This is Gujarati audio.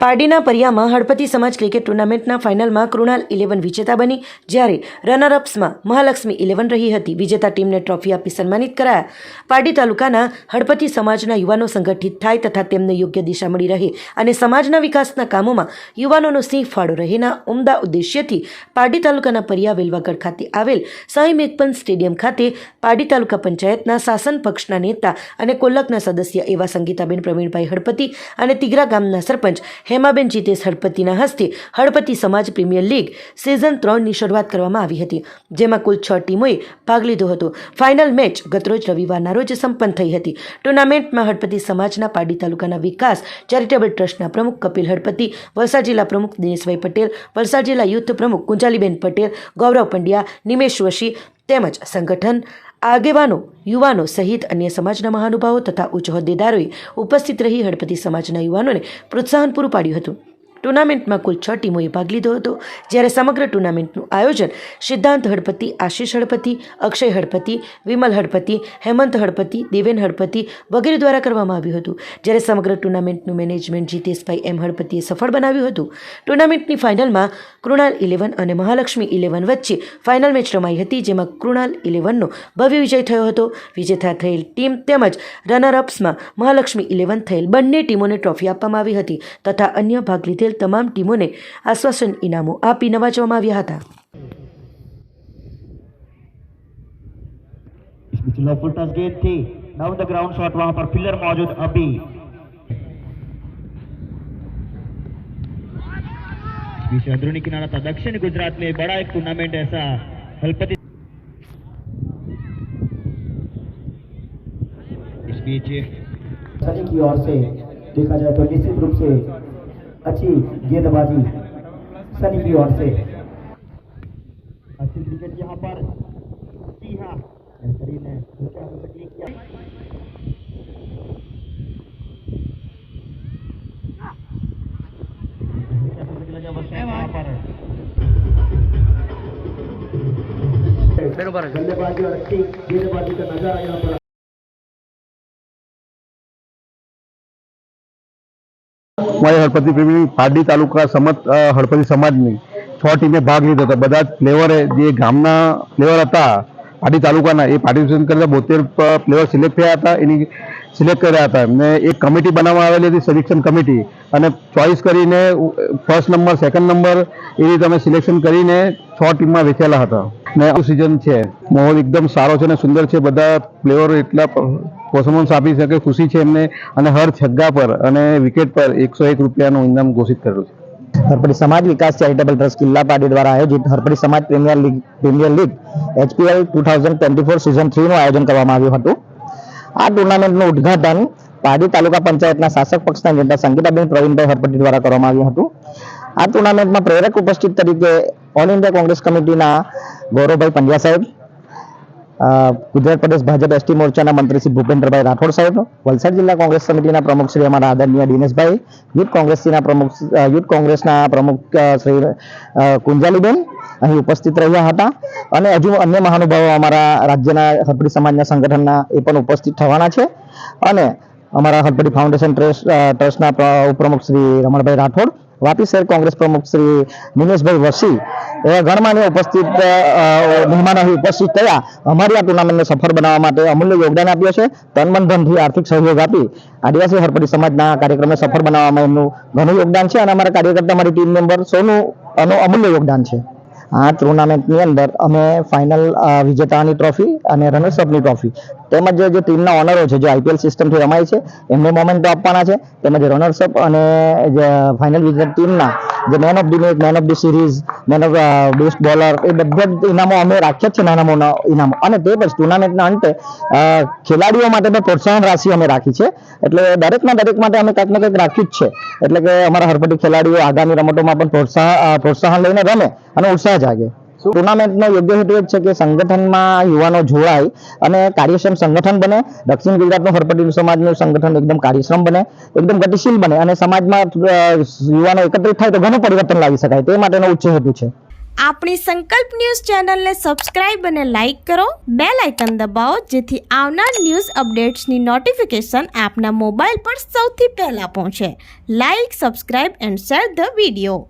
પારડીના પરિયામાં હળપતિ સમાજ ક્રિકેટ ટુર્નામેન્ટના ફાઇનલમાં કૃણાલ ઇલેવન વિજેતા બની, જ્યારે રનરઅપ્સમાં મહાલક્ષ્મી ઇલેવન રહી હતી. વિજેતા ટીમને ટ્રોફી આપી સન્માનિત કરાયા. પારડી તાલુકાના હળપતિ સમાજના યુવાનો સંગઠિત થાય તથા તેમને યોગ્ય દિશા મળી રહે અને સમાજના વિકાસના કામોમાં યુવાનોનો સિંહ ફાળો રહેના ઉમદા ઉદ્દેશ્યથી પારડી તાલુકાના પરિયા વેલવાગઢ ખાતે આવેલ સાંઈ મેઘપંત સ્ટેડિયમ ખાતે પારડી તાલુકા પંચાયતના શાસન પક્ષના નેતા અને કોલ્લકના સદસ્ય એવા સંગીતાબેન પ્રવીણભાઈ હળપતિ અને તિગરા ગામના સરપંચ હેમાબેન જીતેશ હળપતિના હસ્તે હળપતિ સમાજ પ્રીમિયર લીગ સિઝન ત્રણની શરૂઆત કરવામાં આવી હતી, જેમાં કુલ છ ટીમોએ ભાગ લીધો હતો. ફાઇનલ મેચ ગતરોજ રવિવારના રોજ સંપન્ન થઈ હતી. ટુર્નામેન્ટમાં હળપતિ સમાજના પાડી તાલુકાના વિકાસ ચેરિટેબલ ટ્રસ્ટના પ્રમુખ કપિલ હળપતિ, વલસાડ જિલ્લા પ્રમુખ દિનેશભાઈ પટેલ, વલસાડ જિલ્લા યુથ પ્રમુખ કુંજાલીબેન પટેલ, ગૌરવ પંડ્યા, નિમેશ વશી તેમજ સંગઠન આગેવાનો, યુવાનો સહિત અન્ય સમાજના મહાનુભાવો તથા ઉચ્ચ હોદ્દેદારોએ ઉપસ્થિત રહી હળપતિ સમાજના યુવાનોને પ્રોત્સાહન પૂરું પાડ્યું હતું. ટુર્નામેન્ટમાં કુલ છ ટીમોએ ભાગ લીધો હતો. જ્યારે સમગ્ર ટુર્નામેન્ટનું આયોજન સિદ્ધાંત હળપતિ, આશીષ હળપતિ, અક્ષય હળપતિ, વિમલ હળપતિ, હેમંત હળપતિ, દેવેન હળપતિ વગેરે દ્વારા કરવામાં આવ્યું હતું. જ્યારે સમગ્ર ટુર્નામેન્ટનું મેનેજમેન્ટ જીતેશભાઈ એમ હળપતિએ સફળ બનાવ્યું હતું. ટુર્નામેન્ટની ફાઇનલમાં કૃણાલ ઇલેવન અને મહાલક્ષ્મી ઇલેવન વચ્ચે ફાઇનલ મેચ રમાઈ હતી, જેમાં કૃણાલ ઇલેવનનો ભવ્ય વિજય થયો હતો. વિજેતા થયેલ ટીમ તેમજ રનરઅપ્સમાં મહાલક્ષ્મી ઇલેવન થયેલ બંને ટીમોને ટ્રોફી આપવામાં આવી હતી તથા અન્ય ભાગ લીધેલ તમામ ટીમોને આશ્વાસન ઇનામો આપી નવાજવામાં આવ્યા હતા इस बीच लो फुल टच गेंद थी डाउन द ग्राउंड शॉट वहां पर फिलर मौजूद अभी इस बीच अंदरूनी किनारा था दक्षिण गुजरात में बड़ा एक टूर्नामेंट ऐसा हलपति इस बीच सनी की ओर से देखा जाए तो निश्चित रूप से अच्छी गेंदबाजी सनी की ओर से। अच्छी क्रिकेट यहाँ पर। जी हाँ बेहतरीन है। क्या। और अच्छी गेंदबाजी का नज़ारा यहाँ पर। મારી હળપતિ પ્રેમી પારડી તાલુકા સમત હળપતિ સમાજની છ ટીમે ભાગ લીધો હતો. બધા જ પ્લેયરે જે ગામના પ્લેયર હતા, પારડી તાલુકાના, એ પાર્ટિસિપેશન કરતા બોતેર પ્લેયર સિલેક્ટ થયા હતા, એની સિલેક્ટ કર્યા હતા. એમને એક કમિટી બનાવવામાં આવેલી હતી સિલેક્શન કમિટી. અને ચોઇસ કરીને ફર્સ્ટ નંબર સેકન્ડ નંબર એ રીતે અમે સિલેક્શન કરીને છ ટીમમાં વેચેલા હતા. ને સિઝન છે. માહોલ એકદમ સારો છે અને સુંદર છે. બધા પ્લેયરો એટલા પર્ફોર્મન્સ આપી શકે, ખુશી છે એમને અને હર છગ્ગા પર અને વિકેટ પર એકસો એક રૂપિયાનું ઇનામ ઘોષિત કરેલું છે. હરપડી સમાજ વિકાસ ચેરિટેબલ ટ્રસ્ટ કિલ્લા પાડી દ્વારા આયોજિત હરપડી સમાજ premier league premier league HPL two thousand twenty four season થ્રીનું આયોજન કરવામાં આવ્યું હતું. આ ટુર્નામેન્ટનું ઉદ્ઘાટન પાડી તાલુકા પંચાયતના શાસક પક્ષના નેતા સંગીતાબેન પ્રવીણભાઈ હરપટી દ્વારા કરવામાં આવ્યું હતું. આ ટુર્નામેન્ટમાં પ્રેરક ઉપસ્થિત તરીકે ઓલ ઇન્ડિયા કોંગ્રેસ કમિટીના ગૌરવભાઈ પંડ્યા સાહેબ ગુજરાત પ્રદેશ ભાજપ એસટી મોરચાના મંત્રી શ્રી ભૂપેન્દ્રભાઈ રાઠોડ સાહેબ, વલસાડ જિલ્લા કોંગ્રેસ સમિતિના પ્રમુખ શ્રી અમારા આદરણીય દિનેશભાઈ, યુથ કોંગ્રેસના પ્રમુખ યુથ કોંગ્રેસના પ્રમુખ શ્રી કુંજાલીબેન અહીં ઉપસ્થિત રહ્યા હતા. અને હજુ અન્ય મહાનુભાવો અમારા રાજ્યના હરપડી સમાજના સંગઠનના એ પણ ઉપસ્થિત થવાના છે. અને અમારા હરપડી ફાઉન્ડેશન ટ્રસ્ટ ટ્રસ્ટના ઉપપ્રમુખ શ્રી રમણભાઈ રાઠોડ, વાપી શહેર કોંગ્રેસ પ્રમુખ શ્રી નિમેશભાઈ વસી એવા ગણમાન્ય ઉપસ્થિત મહેમાનો ઉપસ્થિત થયા. અમારી આ ટુર્નામેન્ટને સફળ બનાવવા માટે અમૂલ્ય યોગદાન આપ્યું છે. તન મન ધનથી આર્થિક સહયોગ આપી આદિવાસી હરપરી સમાજના કાર્યક્રમને સફળ બનાવવામાં એમનું ઘણું યોગદાન છે અને અમારા કાર્યકર્તા, અમારી ટીમ મેમ્બર સૌનું, એનું અમૂલ્ય યોગદાન છે. આ ટુર્નામેન્ટની અંદર અમે ફાઇનલ વિજેતાની ટ્રોફી અને રનર્સઅપની ટ્રોફી તેમજ જે જે ટીમના ઓનરો છે, જે આઈપીએલ સિસ્ટમથી રમાય છે, એમને મોમેન્ટો આપવાના છે. તેમજ રનર્સઅપ અને જે ફાઇનલ વિજેતા ટીમના જે man of the match, man of the series man of best bowler એ બધા જ ઇનામો અમે રાખ્યા છે નાના મોટા ઇનામો. અને તે પછી ટુર્નામેન્ટના અંતે ખેલાડીઓ માટે પણ પ્રોત્સાહન રાશિ અમે રાખી છે. એટલે દરેકના દરેક માટે અમે કંઈક ને કંઈક રાખ્યું જ છે. એટલે કે અમારા હરપટી ખેલાડીઓ આગામી રમતોમાં પણ પ્રોત્સાહન પ્રોત્સાહન લઈને રમે અને ઉત્સાહ જાગે. ટુર્નામેન્ટનો યોગ્ય હેતુ એ છે કે સંગઠનમાં યુવાનો જોડાય અને કાર્યક્ષમ સંગઠન બને. દક્ષિણ ગુજરાતનું હરપટી સમાજનું સંગઠન એકદમ કાર્યક્ષમ બને, એકદમ ગતિશીલ બને અને સમાજમાં યુવાનો એકત્રિત થાય તો ઘણું પરિવર્તન લાવી શકાય. તે માટેનો ઉચ્ચ હેતુ છે. આપણી સંકલ્પ ન્યૂઝ ચેનલને સબસ્ક્રાઇબ અને લાઇક કરો. બેલ આઇકન દબાવો, જેથી આવનાર ન્યૂઝ અપડેટ્સની નોટિફિકેશન આપના મોબાઈલ પર સૌથી પહેલાં પહોંચે. Like, subscribe and share the video.